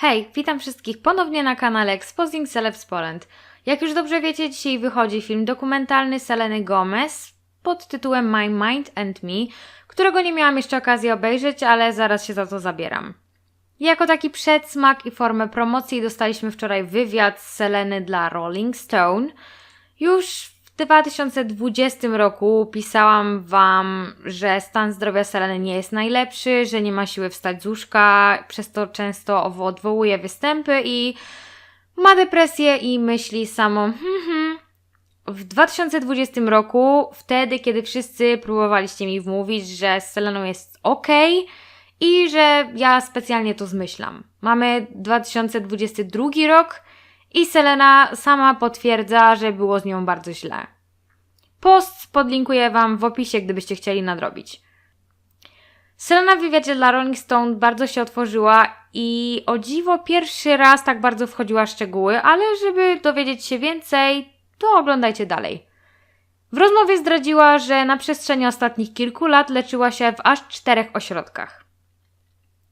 Hej, witam wszystkich ponownie na kanale Exposing Celebs Poland. Jak już dobrze wiecie, dzisiaj wychodzi film dokumentalny Seleny Gomez pod tytułem My Mind and Me, którego nie miałam jeszcze okazji obejrzeć, ale zaraz się za to zabieram. Jako taki przedsmak i formę promocji dostaliśmy wczoraj wywiad z Seleny dla Rolling Stone. Już 2020 roku pisałam Wam, że stan zdrowia Seleny nie jest najlepszy, że nie ma siły wstać z łóżka, przez to często odwołuje występy i ma depresję i myśli samo hmm, hmm. W 2020 roku, wtedy kiedy wszyscy próbowaliście mi wmówić, że z Seleną jest ok i że ja specjalnie to zmyślam. Mamy 2022 rok i Selena sama potwierdza, że było z nią bardzo źle. Post podlinkuję Wam w opisie, gdybyście chcieli nadrobić. Selena w wywiadzie dla Rolling Stone bardzo się otworzyła i o dziwo pierwszy raz tak bardzo wchodziła w szczegóły, ale żeby dowiedzieć się więcej, to oglądajcie dalej. W rozmowie zdradziła, że na przestrzeni ostatnich kilku lat leczyła się w aż czterech ośrodkach.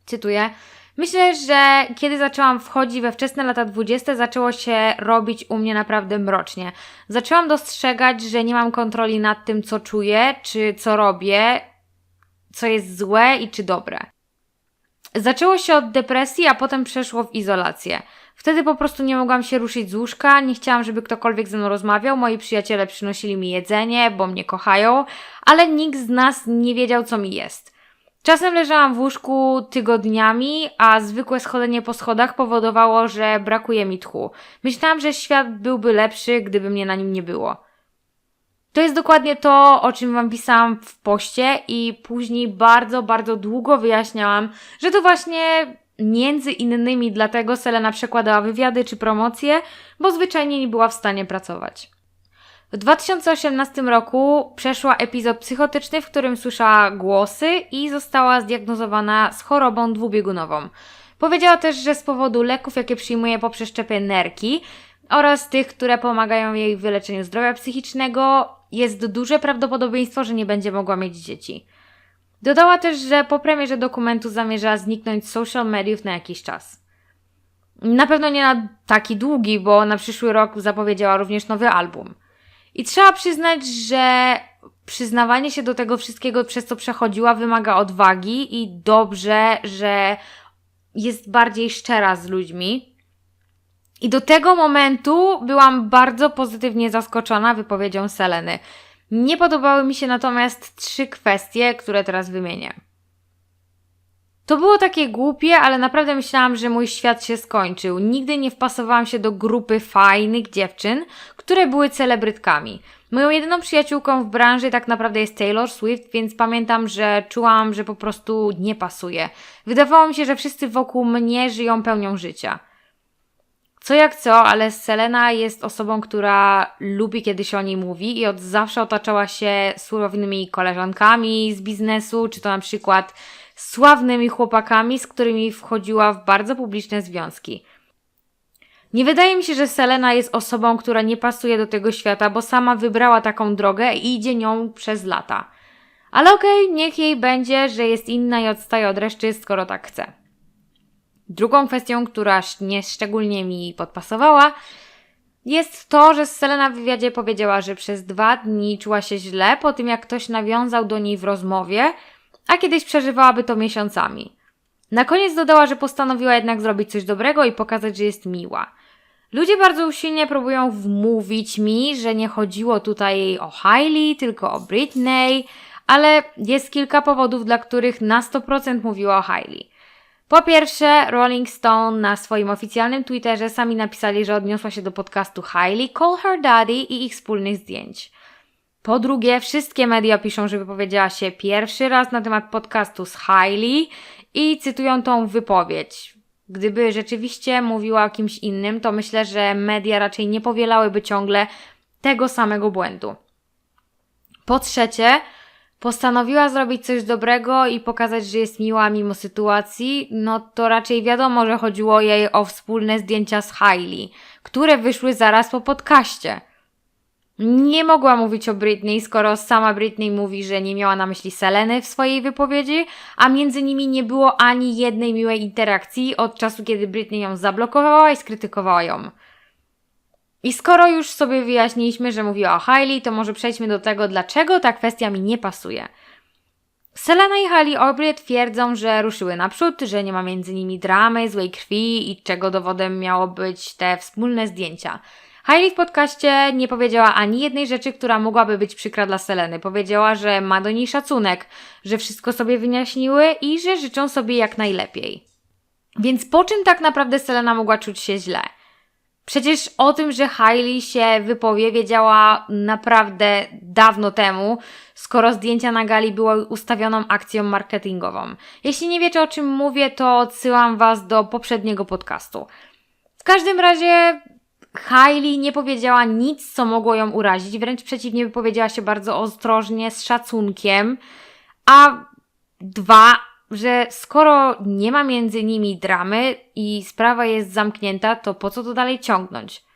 Cytuję. Myślę, że kiedy zaczęłam wchodzić we wczesne lata 20, zaczęło się robić u mnie naprawdę mrocznie. Zaczęłam dostrzegać, że nie mam kontroli nad tym, co czuję, czy co robię, co jest złe i czy dobre. Zaczęło się od depresji, a potem przeszło w izolację. Wtedy po prostu nie mogłam się ruszyć z łóżka, nie chciałam, żeby ktokolwiek ze mną rozmawiał. Moi przyjaciele przynosili mi jedzenie, bo mnie kochają, ale nikt z nas nie wiedział, co mi jest. Czasem leżałam w łóżku tygodniami, a zwykłe schodzenie po schodach powodowało, że brakuje mi tchu. Myślałam, że świat byłby lepszy, gdyby mnie na nim nie było. To jest dokładnie to, o czym Wam pisałam w poście i później bardzo, bardzo długo wyjaśniałam, że to właśnie między innymi dlatego Selena przekładała wywiady czy promocje, bo zwyczajnie nie była w stanie pracować. W 2018 roku przeszła epizod psychotyczny, w którym słyszała głosy i została zdiagnozowana z chorobą dwubiegunową. Powiedziała też, że z powodu leków, jakie przyjmuje po przeszczepie nerki oraz tych, które pomagają jej w wyleczeniu zdrowia psychicznego, jest duże prawdopodobieństwo, że nie będzie mogła mieć dzieci. Dodała też, że po premierze dokumentu zamierza zniknąć z social mediów na jakiś czas. Na pewno nie na taki długi, bo na przyszły rok zapowiedziała również nowy album. I trzeba przyznać, że przyznawanie się do tego wszystkiego, przez co przechodziła, wymaga odwagi i dobrze, że jest bardziej szczera z ludźmi. I do tego momentu byłam bardzo pozytywnie zaskoczona wypowiedzią Seleny. Nie podobały mi się natomiast trzy kwestie, które teraz wymienię. To było takie głupie, ale naprawdę myślałam, że mój świat się skończył. Nigdy nie wpasowałam się do grupy fajnych dziewczyn, które były celebrytkami. Moją jedyną przyjaciółką w branży tak naprawdę jest Taylor Swift, więc pamiętam, że czułam, że po prostu nie pasuje. Wydawało mi się, że wszyscy wokół mnie żyją pełnią życia. Co jak co, ale Selena jest osobą, która lubi kiedy się o niej mówi i od zawsze otaczała się słownymi koleżankami z biznesu, czy to na przykład sławnymi chłopakami, z którymi wchodziła w bardzo publiczne związki. Nie wydaje mi się, że Selena jest osobą, która nie pasuje do tego świata, bo sama wybrała taką drogę i idzie nią przez lata. Ale okej, okay, niech jej będzie, że jest inna i odstaje od reszty, skoro tak chce. Drugą kwestią, która nie szczególnie mi podpasowała, jest to, że Selena w wywiadzie powiedziała, że przez dwa dni czuła się źle po tym, jak ktoś nawiązał do niej w rozmowie, a kiedyś przeżywałaby to miesiącami. Na koniec dodała, że postanowiła jednak zrobić coś dobrego i pokazać, że jest miła. Ludzie bardzo usilnie próbują wmówić mi, że nie chodziło tutaj o Hailey, tylko o Britney, ale jest kilka powodów, dla których na 100% mówiła o Hailey. Po pierwsze, Rolling Stone na swoim oficjalnym Twitterze sami napisali, że odniosła się do podcastu Hailey, Call Her Daddy i ich wspólnych zdjęć. Po drugie, wszystkie media piszą, że wypowiedziała się pierwszy raz na temat podcastu z Hailey i cytują tą wypowiedź. Gdyby rzeczywiście mówiła o kimś innym, to myślę, że media raczej nie powielałyby ciągle tego samego błędu. Po trzecie, postanowiła zrobić coś dobrego i pokazać, że jest miła mimo sytuacji, no to raczej wiadomo, że chodziło jej o wspólne zdjęcia z Hailey, które wyszły zaraz po podcaście. Nie mogła mówić o Britney, skoro sama Britney mówi, że nie miała na myśli Seleny w swojej wypowiedzi, a między nimi nie było ani jednej miłej interakcji od czasu, kiedy Britney ją zablokowała i skrytykowała ją. I skoro już sobie wyjaśniliśmy, że mówiła o Hailey, to może przejdźmy do tego, dlaczego ta kwestia mi nie pasuje. Selena i Hailey obie twierdzą, że ruszyły naprzód, że nie ma między nimi dramy, złej krwi i czego dowodem miało być te wspólne zdjęcia. Hailey w podcaście nie powiedziała ani jednej rzeczy, która mogłaby być przykra dla Seleny. Powiedziała, że ma do niej szacunek, że wszystko sobie wyjaśniły i że życzą sobie jak najlepiej. Więc po czym tak naprawdę Selena mogła czuć się źle? Przecież o tym, że Hailey się wypowie, wiedziała naprawdę dawno temu, skoro zdjęcia na gali były ustawioną akcją marketingową. Jeśli nie wiecie o czym mówię, to odsyłam Was do poprzedniego podcastu. W każdym razie Hailey nie powiedziała nic, co mogło ją urazić, wręcz przeciwnie, wypowiedziała się bardzo ostrożnie, z szacunkiem. A dwa, że skoro nie ma między nimi dramy i sprawa jest zamknięta, to po co to dalej ciągnąć?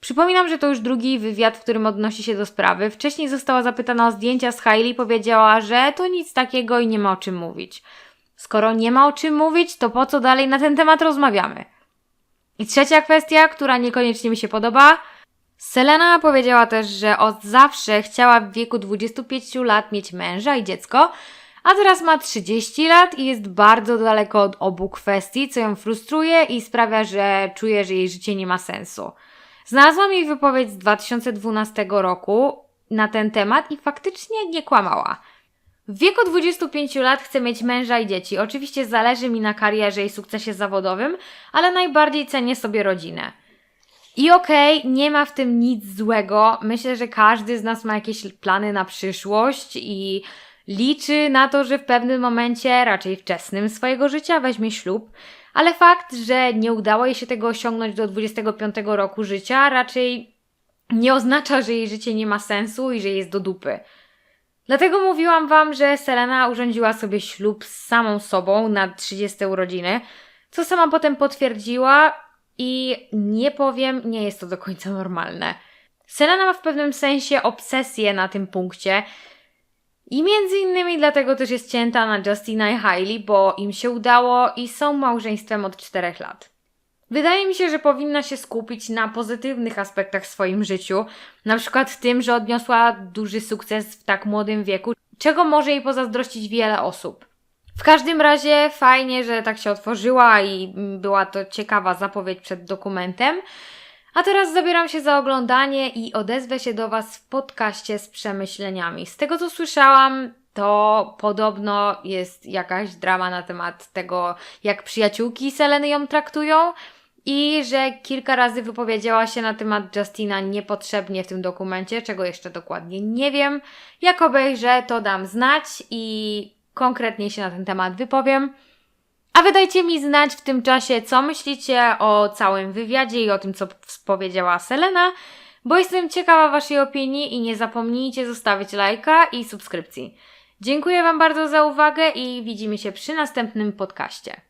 Przypominam, że to już drugi wywiad, w którym odnosi się do sprawy. Wcześniej została zapytana o zdjęcia z Hailey powiedziała, że to nic takiego i nie ma o czym mówić. Skoro nie ma o czym mówić, to po co dalej na ten temat rozmawiamy? I trzecia kwestia, która niekoniecznie mi się podoba. Selena powiedziała też, że od zawsze chciała w wieku 25 lat mieć męża i dziecko, a teraz ma 30 lat i jest bardzo daleko od obu kwestii, co ją frustruje i sprawia, że czuje, że jej życie nie ma sensu. Znalazłam jej wypowiedź z 2012 roku na ten temat i faktycznie nie kłamała. W wieku 25 lat chcę mieć męża i dzieci. Oczywiście zależy mi na karierze i sukcesie zawodowym, ale najbardziej cenię sobie rodzinę. I okej, okay, nie ma w tym nic złego. Myślę, że każdy z nas ma jakieś plany na przyszłość i liczy na to, że w pewnym momencie, raczej wczesnym swojego życia, weźmie ślub. Ale fakt, że nie udało jej się tego osiągnąć do 25 roku życia, raczej nie oznacza, że jej życie nie ma sensu i że jest do dupy. Dlatego mówiłam Wam, że Selena urządziła sobie ślub z samą sobą na 30 urodziny, co sama potem potwierdziła i nie powiem, nie jest to do końca normalne. Selena ma w pewnym sensie obsesję na tym punkcie i między innymi dlatego też jest cięta na Justina i Hailey, bo im się udało i są małżeństwem od 4 lat. Wydaje mi się, że powinna się skupić na pozytywnych aspektach w swoim życiu, na przykład tym, że odniosła duży sukces w tak młodym wieku, czego może jej pozazdrościć wiele osób. W każdym razie fajnie, że tak się otworzyła i była to ciekawa zapowiedź przed dokumentem. A teraz zabieram się za oglądanie i odezwę się do Was w podcaście z przemyśleniami. Z tego co słyszałam, to podobno jest jakaś drama na temat tego, jak przyjaciółki Seleny ją traktują i że kilka razy wypowiedziała się na temat Justina niepotrzebnie w tym dokumencie, czego jeszcze dokładnie nie wiem. Jak obejrzę, to dam znać i konkretnie się na ten temat wypowiem. A wydajcie mi znać w tym czasie, co myślicie o całym wywiadzie i o tym, co powiedziała Selena, bo jestem ciekawa Waszej opinii i nie zapomnijcie zostawić lajka i subskrypcji. Dziękuję Wam bardzo za uwagę i widzimy się przy następnym podcaście.